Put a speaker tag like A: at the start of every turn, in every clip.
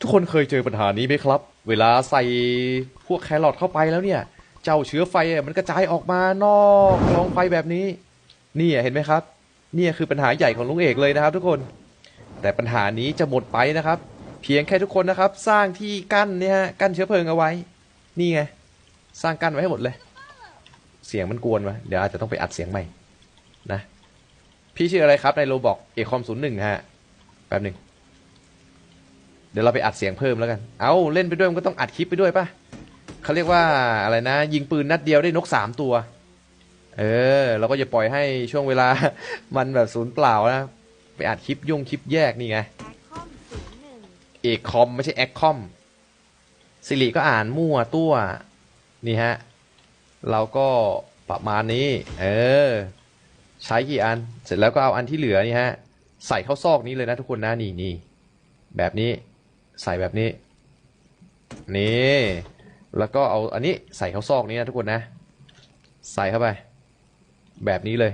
A: ทุกคนเคยเจอปัญหานี้ไหมครับ เวลาใส่พวกแครอทเข้าไปแล้วเนี่ย เจ้าเชื้อไฟมันกระจายออกมานอกกองไฟแบบนี้ นี่เห็นไหมครับ นี่คือปัญหาใหญ่ของลุงเอกเลยนะครับ ทุกคน แต่ปัญหานี้จะหมดไปนะครับ เพียงแค่ทุกคนนะครับ สร้างที่กั้นเนี่ยฮะกั้นเชื้อเพลิงเอาไว้ นี่ไง สร้างกั้นไว้ให้หมดเลย เสียงมันกวนวะเดี๋ยวอาจจะต้องไปอัดเสียงใหม่นะ พี่ชื่ออะไรครับในโรบอกเอคอมศูนย์หนึ่งฮะ แป๊บหนึ่ง เดี๋ยวเราไปอัดเสียงเพิ่มแล้วกัน เอาเล่นไปด้วยมันก็ต้องอัดคลิปไปด้วยป่ะเขาเรียกว่าอะไรนะ ยิงปืนนัดเดียวได้นกสามตัว เออ เราก็จะปล่อยให้ช่วงเวลา มันแบบศูนย์เปล่านะ ไปอัดคลิปยุ่งคลิปแยกนี่ไง
B: แอคคอมศูนย์หนึ่ง
A: เอกคอมไม่ใช่แอคคอมสิริก็อ่านมั่วตัว นี่ฮะ เราก็ประมาณนี้ เออ ใช้กี่อัน เสร็จแล้วก็เอาอันที่เหลือนี่ฮะ ใส่เข้าซอกนี้เลยนะทุกคนนะนี่นี่แบบนี้ ใส่แบบนี้ นี่ แล้วก็เอาอันนี้ใส่เข้าซอกนี้นะทุกคนนะ ใส่เข้าไป แบบนี้เลย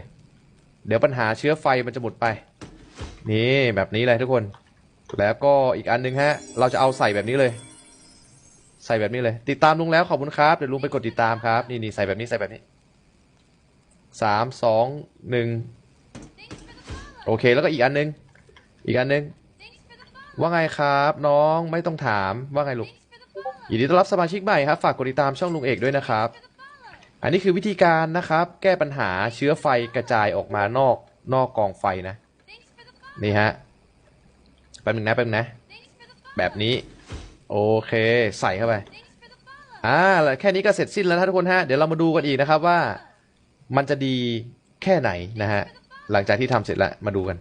A: เดี๋ยวปัญหาเชื้อไฟมันจะหมดไป นี่แบบนี้เลยทุกคน แล้วก็อีกอันหนึงฮะ เราจะเอาใส่แบบนี้เลย ใส่แบบนี้เลย ติดตามลุงแล้วขอบคุณครับ เดี๋ยวลุงไปกดติดตามครับ นี่นี่ใส่แบบนี้ใส่แบบนี้สามสองหนึ่งโอเค แล้วก็อีกอันหนึง อีกอันหนึง ว่าไงครับน้องไม่ต้องถามว่าไงลูกยินดีต้อนรับสมาชิกใหม่ครับ ฝากกดติดตามช่องลุงเอกด้วยนะครับ อันนี้คือวิธีการนะครับ แก้ปัญหาเชื้อไฟกระจายออกมานอกนอกกองไฟนะ นี่ฮะแป๊บนึงนะแป๊บนึงนะ แบบนี้ โอเค ใส่เข้าไปอ่าแล้วแค่นี้ก็เสร็จสิ้นแล้วนะทุกคนฮะเดี๋ยวเรามาดูกันอีกนะครับว่า มันจะดีแค่ไหนนะฮะหลังจากที่ทำเสร็จแล้วมาดูกัน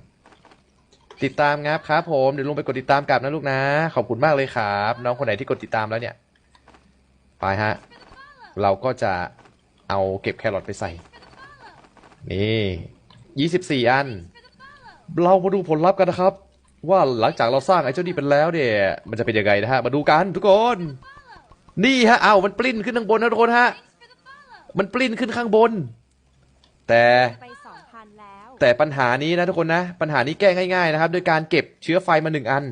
A: ติดตามครับครับผมเดี๋ยวลงไปกดติดตามกลับนะลูกนะ ขอบคุณมากเลยครับ น้องคนไหนที่กดติดตามแล้วเนี่ย ไปฮะ เราก็จะเอาเก็บแครอทไปใส่ นี่ยี่สิบสี่อัน เรามาดูผลลัพธ์กันนะครับ ว่าหลังจากเราสร้างไอ้เจ้านี่เป็นแล้วเนี่ย มันจะเป็นยังไงนะฮะ มาดูกันทุกคน นี่ฮะ เอามันปลิ้นขึ้นข้างบนนะทุกคนฮะ มันปลิ้นขึ้นข้างบน แต่
B: แต่
A: ปัญหานี้นะทุกคนนะ ปัญหานี้แก้ง่ายๆนะครับ โดยการเก็บเชื้อไฟมาหนึ่งอัน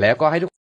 A: แล้วก็ให้ทุก